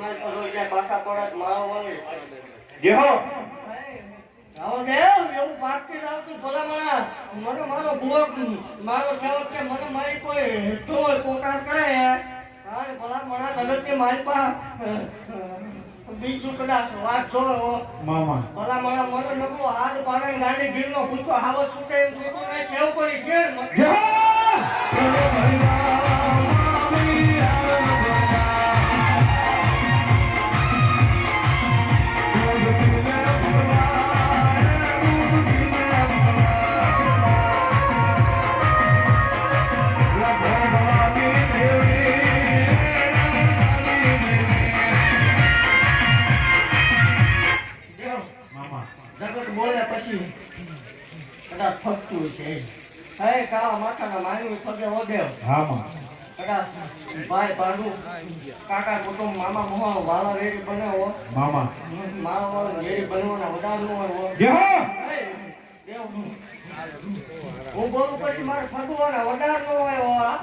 વળી આવો દેવ એવું પાકતી આવતું ભલા મારા મને મારો ભૂખ મારો સેવક કે મને મારી કોઈ ચોર પોકાર કરે હા ભલા મારા જગત મારી પાસે બીજું કદાચ વાત જોવો મામા ભલા મને નકો હાથ પાડે ગાડી ગીરનો પૂછો હાવો છૂટે એમ કેવું પડી છે હે કાળા માથાના માનવી ફગે ઓદેવ હા ભાઈ ભાડુ કાકા કુટુંબ મામા મોહા વાલા રેડી બનાવો. મામા. વાળા રેડી બનવાના દેવ હું. બોલું પછી મારે ફગવાના.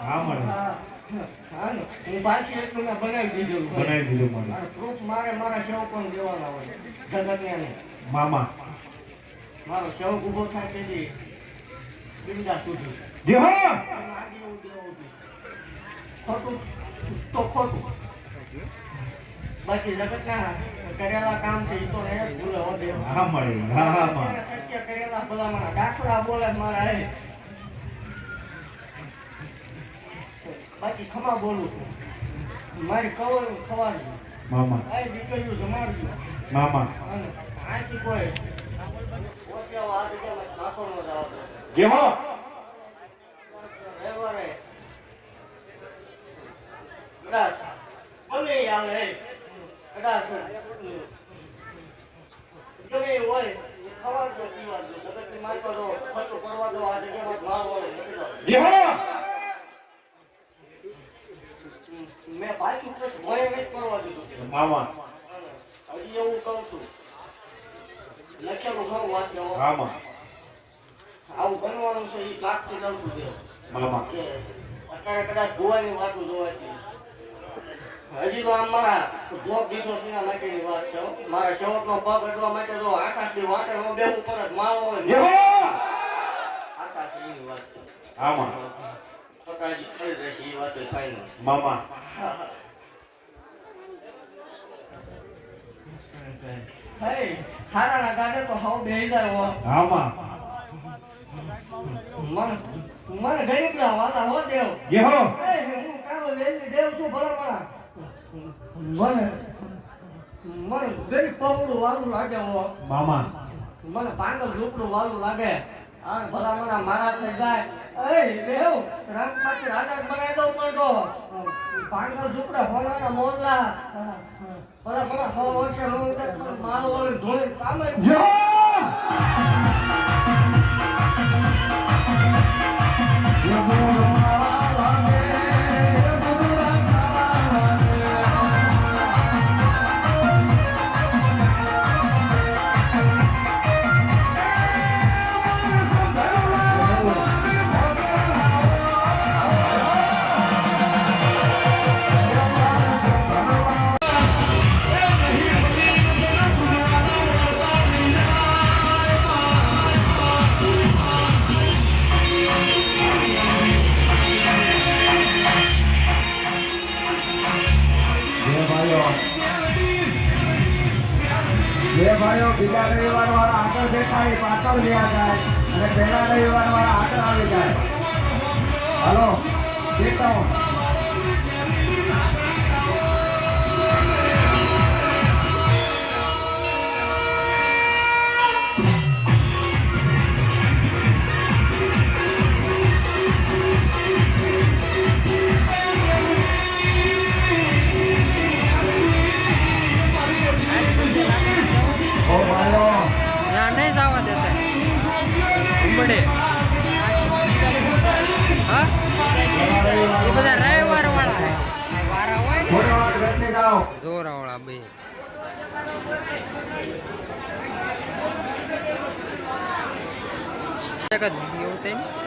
હા હા, એટલું મેં બનાવી દીધું. મને. મારે મારે મારા સેવકોને દેવાના હોય મામા. મારો સેવક ઊભો થાય તેથી બિંદા સુધી જેહો આગે એવું દેવું જોઈએ. ખોટું. તો ખોટું. બાકી જગતના કરેલા કામ છે તો એને જ ભૂલે હા મળે. હા હા માં સત્ય કરેલા ભલામણા. દાખલા બોલે મારા હે. બાકી ખમા બોલું છું. મારી કવર ખવાડજો મામા. આ દીકરીઓ જમાડજો. મામા. આથી કોઈ ઓછા વાત કે નાખો ન જાવ જેહો રવિવારે કદાચ ભલે આવે કદાચ ગમે એવું હોય. એ ખવા દો પીવા દો જગતની માનતો દો ખર્ચો કરવા દો આ જગ્યામાં જ દો. મેં નથી કરવા દીધું મામા હજી એવું કહું છું લખેલું ઘણું વાંચો હા માં આવું બનવાનું છે એ લાગતું ચાલતું છે અત્યારે કદાચ ગોવાની વાતો જોવા છે. હજી તો આમ મારા ભોગ દીધો સિના માટેની વાત છે. મારા નો પગ અડવા માટે તો આકાશની વાટે હું બેહું પર જ. મારો હોય. ને વાત છે. આમાં માં સકાજી થઈ રહેશે એ વાત ફાઈનલ મામા. હે હારાના ગાડે તો હાવ બેહી જાય હો. મને મને ગરીબ ના વાલા હો દેવ. જે હો. હું કામ વેલી દેવ છું ભલા મારા. મને મને ગરીબ પગલું વાલું લાગે હો. મામા. મને પાંગલ ઝૂપડું વાલું લાગે. આ ભલા મને મારા થઈ જાય. એ દેવ રંગ પાછી રાજા બનાવી દઉં પણ તો. પાંગલ ઝૂપડા ભલાના મોરલા ભલા ભલા સો વર્ષે હું મારો ધોઈ કામ કામે જેહો જે જે બીજા રવિવાર વાળા આગળ દેખાય, પાછળ લેવા જાય અને પહેલા રવિવાર વાળા આગળ આવી જાય. હલો દેખાઓ બેસી જાઓ જોરા વાળા બે એક જ એવું થાય ને